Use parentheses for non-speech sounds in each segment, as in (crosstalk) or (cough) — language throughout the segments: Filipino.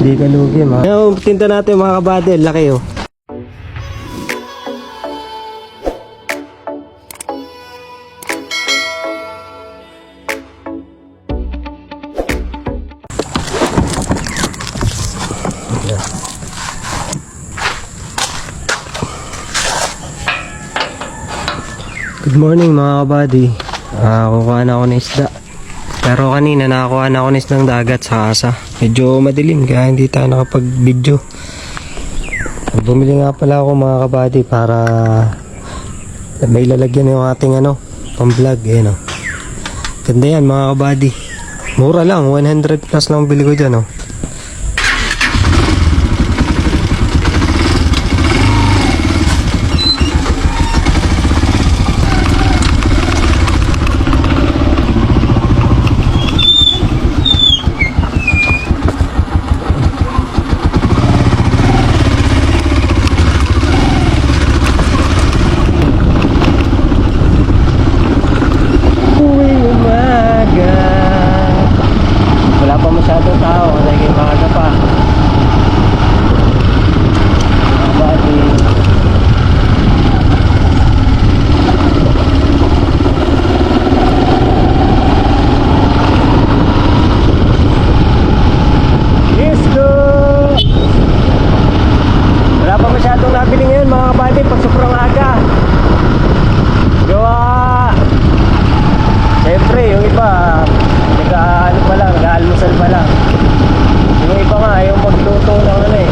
Hindi ka lugi, mga. Yung tinta natin mga kabady, laki oh. Good morning mga kabady. Ah, kukuha na ako ng isda. Pero kanina nakakuha na ako ng isdang dagat sa kasa. Medyo madilim kaya hindi tayo nakapag-video. Bumili nga pala ako mga kabady para may lalagyan yung ating ano, pang-vlog. Ayan o. Ganda yan mga kabady. Mura lang, 100 plus lang bili ko dyan oh. o. Uwi umaga Wala masyadong tao kasi maaga pa Mga buddy Let's go! Pa masyadong nabili ngayon mga kabady pag sobrang aga Gawa Siyempre, yung iba, nag-ano pa lang, nag-almusal pa lang. Yung iba nga, ayaw magluto ng ano eh.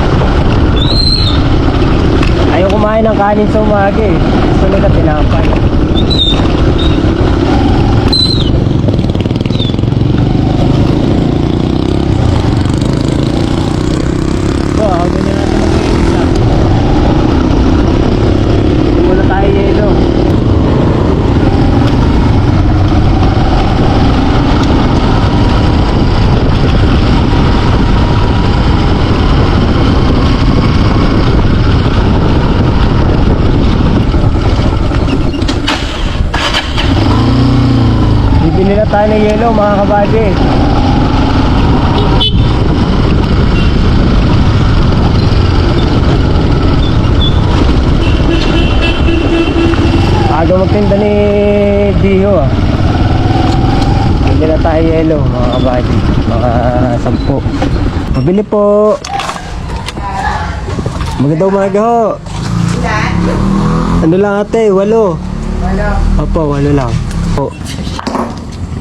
Ayaw kumain ng kanin sa umaga eh. Gusto nila tinapay. Wow, ganyan natin mag-iisa. Hindi muna tayo yelo. Tayo ng yelo mga kabady. Aga magtinda ni Dio ah. Bibili na tayo yelo mga kabady. Mga sampu. Pabili po. Magandang umaga ho. Ano lang ate? Walo. Wala. Opo, walo lang. Po.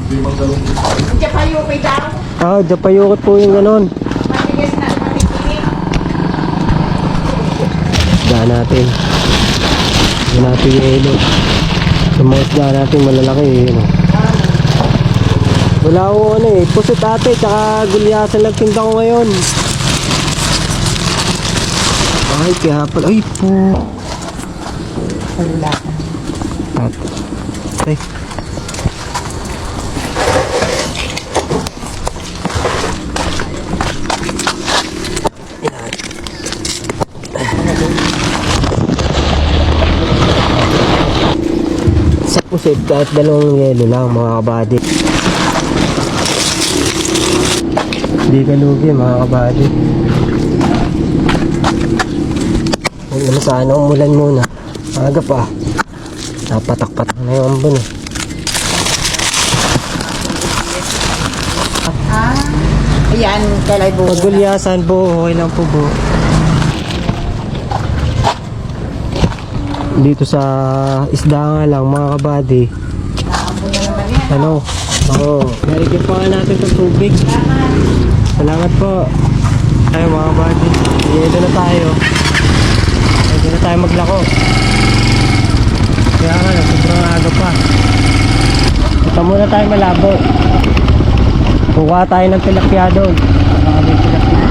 May daw. Ah, japayukot po yung ganon. Matigas na matikinig. Isda natin. Isda natin yung ilo. Yung mga isda natin malalaki eh. Ano. Wala ko ano eh. Pusit ate, tsaka gulyasan lang tinda ko ngayon. Ay, kaya pala. Ay po. Wala. At, ay. Sa pusit at dalawang yelo lang mga kabady. Hindi ka lugi mga kabady. Huwag naman sana umulan muna. Aga pa. Napatak-patak na yung ambon eh. Ah. Ayan, kalay buo. Pagulyasan po, okay lang po po. Dito sa isda nga lang mga kabady. Ano? Oo. Nalagyan pa nga natin ng tubig. Salamat po. Tayo mga kabady. Dito na tayo. Dito na tayo maglako. Kaya nga, sobrang aga pa. Punta muna tayo malabo. Kukuha tayo ng tilapia doon. Baka may tilapia.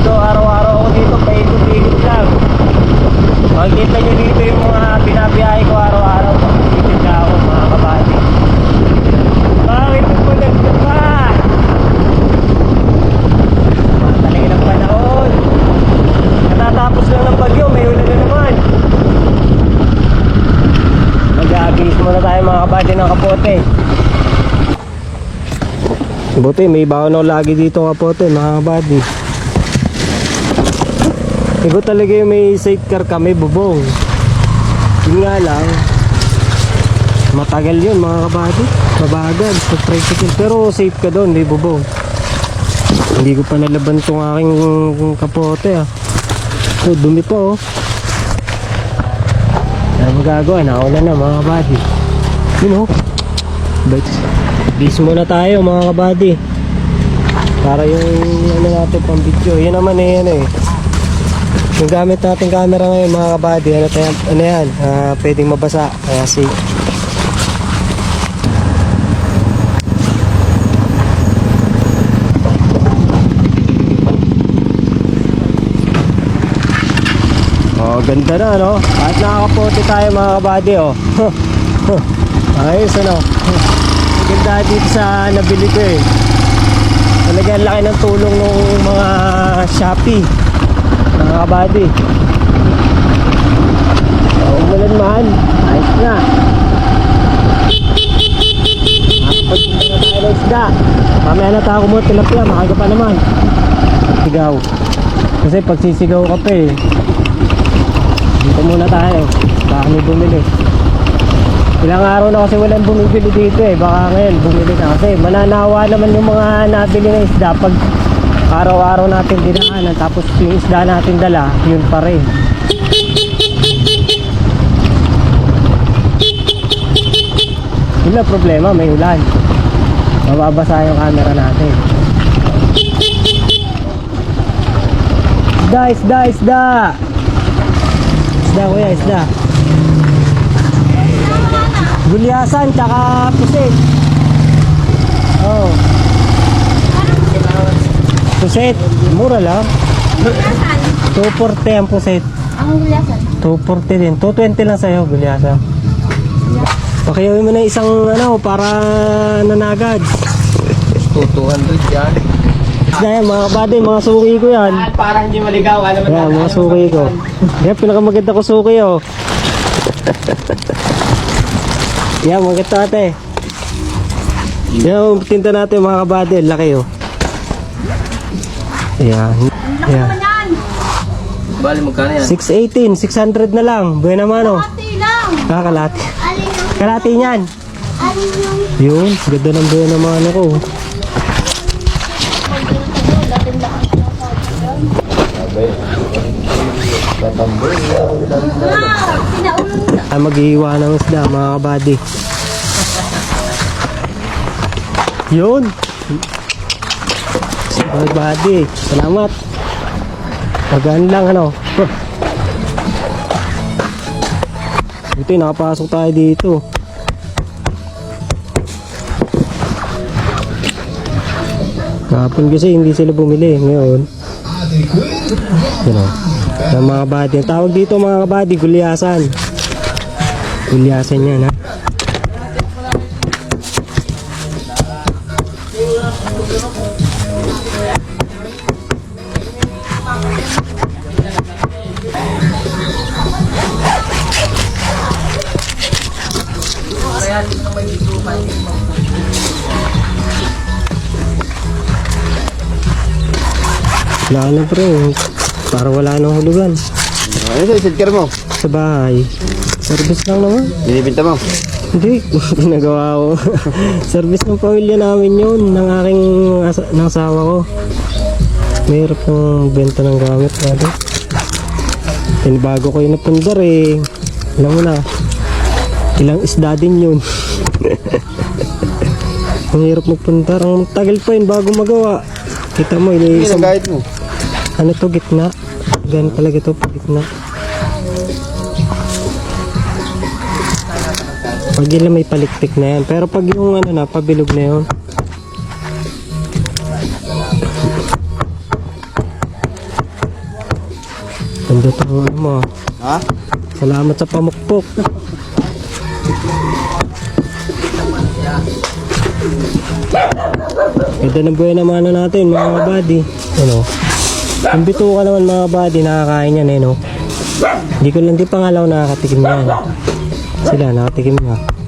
Ito, araw-araw ako dito, paikot-ikot lang. Makikita nyo dito yung mga binabiyahe ko araw-araw. Makikita niya ako mga kabady. Bakit po nagpa? Talaga ng panahon. Natatapos lang ng bagyo, may ulan na naman. Mag-aagis muna tayo mga kabady ng kapote. Buti, may baon lagi dito kapote mga kabady. Ikaw talaga yung may sidecar kami, bubong. Yun nga lang, matagal yun mga kabady. Mabagal, sa tricycle. Pero safe ka doon, may bubong. Hindi ko pa nalaban tong aking kapote ah. So, dumi pa oh. Ano magagawa? Naulan na mga kabady. Yun oh. But, bis muna tayo mga kabady. Para yung ano natin pang video. Yan naman eh ano eh. Yung gamit natin camera ngayon mga kabady. Ano, tayo, ano yan? Ah, pwedeng mabasa. Kaya safe. Oh, ganda na, no? At nakakapote tayo mga kabady, oh. (laughs) Ayos, ano? Ganda dito sa nabili ko, eh. Talagang laki ng tulong ng mga Shopee. Mga kabady. Oh, umulan man. Ayos na. Pagpunta na tayo ng. Mamaya na tayo kumuha tilapia. Makaga pa naman. Sigaw. Kasi pagsisigaw ka pa, eh. Dito muna tayo. Baka may bumili. Ilang araw na kasi walang bumibili dito eh. Baka ngayon bumili na kasi mananawa naman yung mga nabili na isda pag araw-araw natin dinaanan tapos yung isda natin dala, yun pa rin. Yun lang problema, may ulan. Mababasa yung camera natin. Isda, isda, isda! Isda kuya, isda. Gulyasan, tsaka pusit. Oh. Pusit, mura lang. 240 ang pusit. Ang ulasan. 240 din. 220 lang sa'yo, gulyasan. Pakiyawin mo na isang ano, para nanagad. 200 yan. Yan, mga kabady, mga suki ko yan. Para hindi maligaw, alam mo Yan, mga suki ko. Yan, pinakamaganda ko suki, oh. Yan, maganda ate. Yan, ang tinta natin mga kabady, laki, oh. Yan. Yan. Yan! Bali, magkano yan? 618, 600 na lang. Buhay naman, oh. Pati lang! Kakalati. Alin yung... Kalati niyan. Alin yung... Yun, ganda ng buhay ng mga ano ko. Ah! Maghihiwa ng isda, mga kabady. Yun. Mga kabady, salamat. Magaan lang, ano. Buti, nakapasok tayo dito. Kahapon kasi hindi sila bumili. Ngayon, you know, ng mga. Ang tawag dito mga kabady, gulyasan. Gulyasan yan ha. Wala na pre. Para wala nang hulugan. Ano sa isidkar mo? Sa bahay. Service lang naman. Binibinta mo? Hindi, (laughs) ginagawa ko. (laughs) Service ng pamilya namin yun, ng aking asa, ng asawa ko. Mahirap ng benta ng gamit natin. Pinibago ko yung napundar eh. Alam mo na, ilang isda din yun. (laughs) Ang hirap magpundar. Ang tagal pa yun bago magawa. Kita mo, Hindi isang, kahit mo. ano to, gitna. Ganun talaga to, gitna. Pag yun lang may palikpik na yan. Pero pag yung ano na, pabilog na yun. Ganda to ano mo. Ha? Salamat sa pamukpok. (laughs) Ganda ng buhay naman ano natin mga buddy. Ano? Yung bituka naman mga buddy, nakakain yan eh no. Hindi ko lang, di pa nga lang ako nakakatikim yan. Sila nakatikim na.